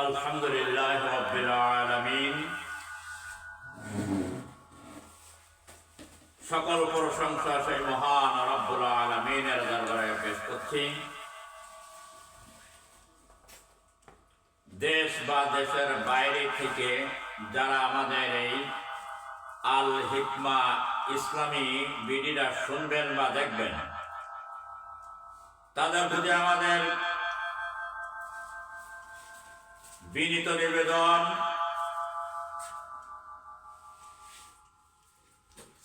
الحمد لله رب العالمين সকল প্রশংসা সেই মহান রব্বুল আলমিনের দরবারে পেশ করছি দেশ বা দেশের বাইরে থেকে যারা আমাদের এই আল হিকমা ইসলামী বিডিটা শুনবেন বা দেখবেন তাদের প্রতি আমাদের বিনীত নিবেদন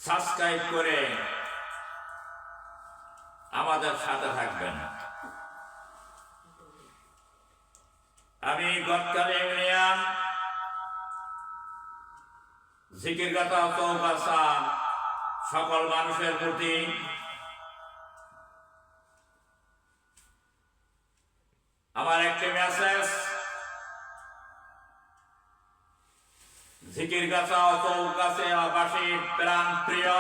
সাবস্ক্রাইব করে আমাদের সাথে থাকবেন। আমি গতকাল ইউনিয়ন জিকির কথা সকল মানুষের প্রতি আমার একটি মেসেজ জিকির গাছা চৌকাছে আবাসী প্রাণ প্রিয়।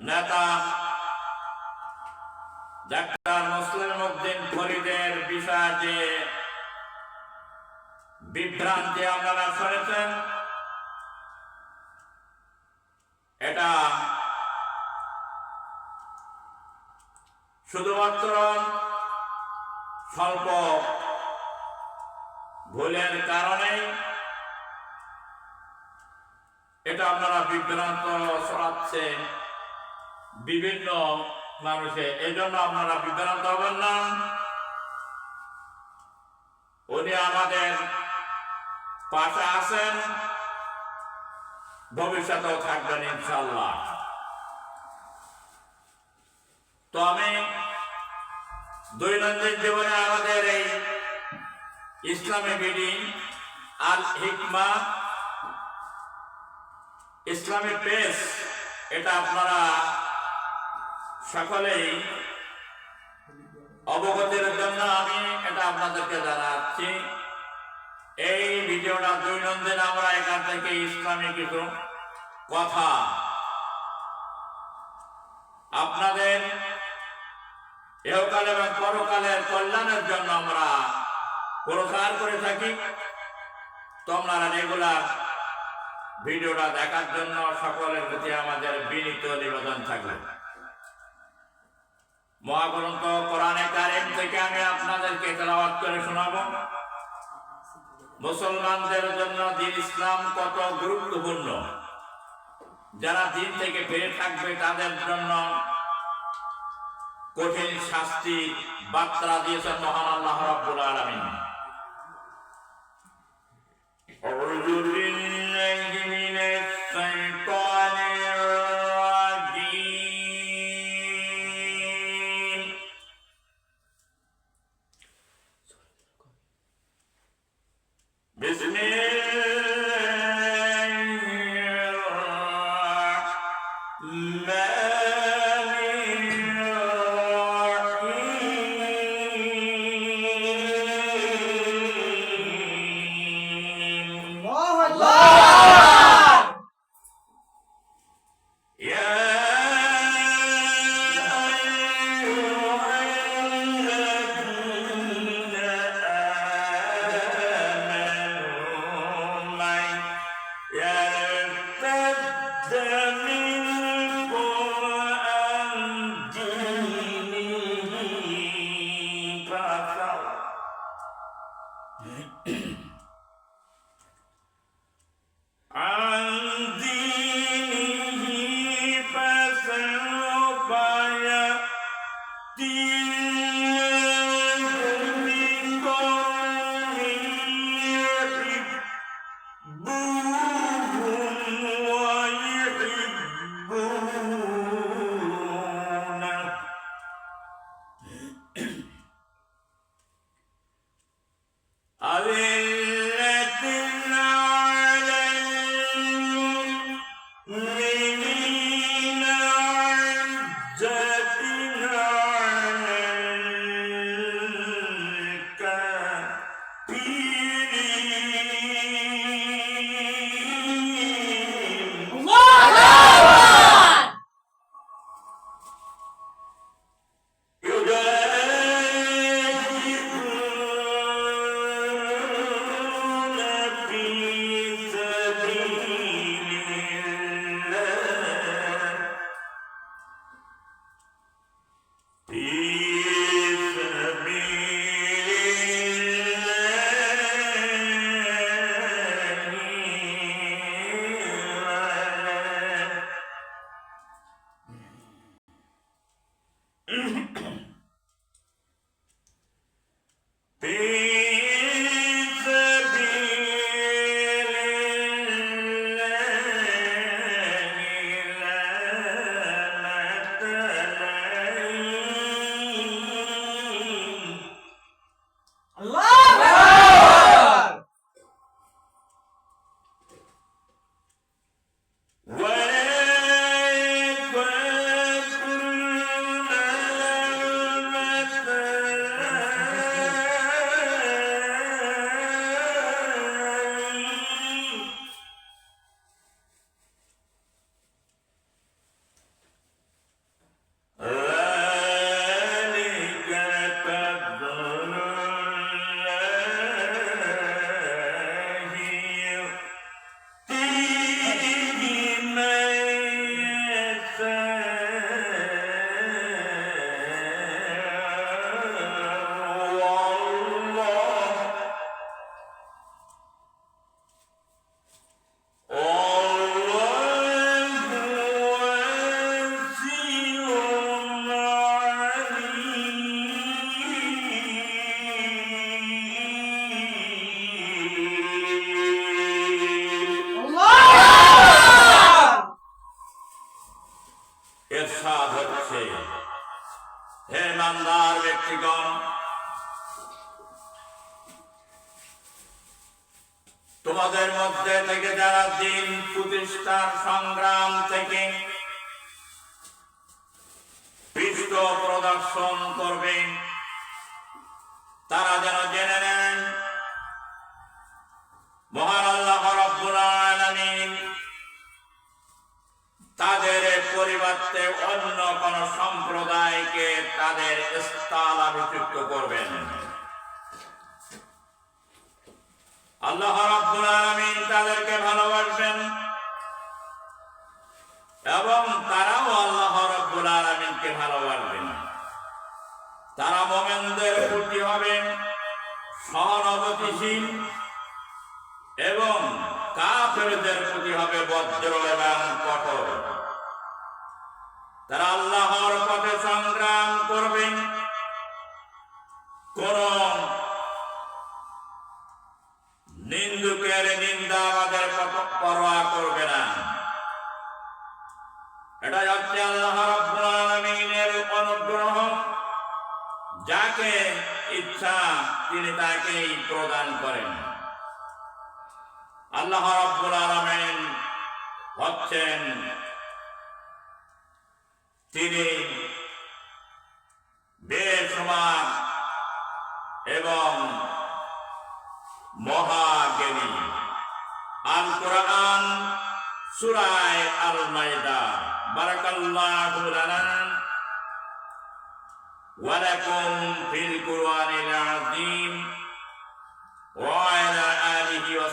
নেতা ডাক্তার মুসলিম উদ্দিন ফরিদের বিষয়ে যে বিভ্রান্তি আপনারা শুনেছেন শুধুমাত্র স্বল্প ভুলের কারণে এটা আপনারা বিভ্রান্ত ছড়াচ্ছেন বিভিন্ন মানুষে। এই জন্য আপনারা বিভ্রান্ত হবেন না। উনি আমাদের পাশে আছেন। ভবিষ্যতেও থাকবেন ইনশাল্লাহ তো আমি দৈনন্দিন জীবনে আমাদের এই ইসলামী বিডি আল হিকমা, ইসলামী প্রেস, এটা আপনারা সকলেই অবগতির জন্য আমি এটা আপনাদেরকে জানাচ্ছি। এই ভিডিওটা দৈনন্দিন আমরা এখান থেকে ইসলামী কিছু কথা আপনাদের এহকাল এবং পরকালের কল্যাণের জন্য আমরা প্রচার করে থাকি। তো আপনারা রেগুলার ভিডিওটা দেখার জন্য সকলের প্রতি আমাদের বিনীত নিবেদন থাকবে। মহাগ্রন্থ কোরআনে কারিম থেকে আমি আপনাদেরকে তেলাওয়াত করে শোনাবো। মুসলমানদের জন্য দিন ইসলাম কত গুরুত্বপূর্ণ। যারা দিন থেকে ফিরে থাকবে তাদের জন্য কঠিন শাস্তি বার্তা দিয়েছেন মহান আল্লাহ রাব্বুল আলামিন أعوذ بالله من الشيطان الرجيم بسم الله হে মানদার ব্যক্তিগণ, তোমাদের মধ্যে থেকে যারা দিন প্রতিষ্ঠার সংগ্রাম থেকে পৃষ্ঠ প্রদর্শন করবেন তারা যেন আল্লাহ রাব্বুল আলামিন তাদেরকে ভালোবাসবেন। এবং তারাও আল্লাহ রাব্বুল আলামিনকে ভালোবাসবেন। তারা মোমেনদের প্রতি হবেন সহানুভূতিশীল, এবং কাফেরদের প্রতি হবে বজ্র এবং কঠোর। তারা আল্লাহর পথে সংগ্রাম করবেন। কোন যাকে ইচ্ছা, তিনি তাকেই প্রদান করেন। আল্লাহ হচ্ছেন তিনি এবং মহাজ্ঞানী। আল কোরআন সুরায় আল বারাকাল্লাহু লানা ওয়া লাকুম ফিল কুরআনিল আযীম। ওয়া আলা আলিহি ওয়া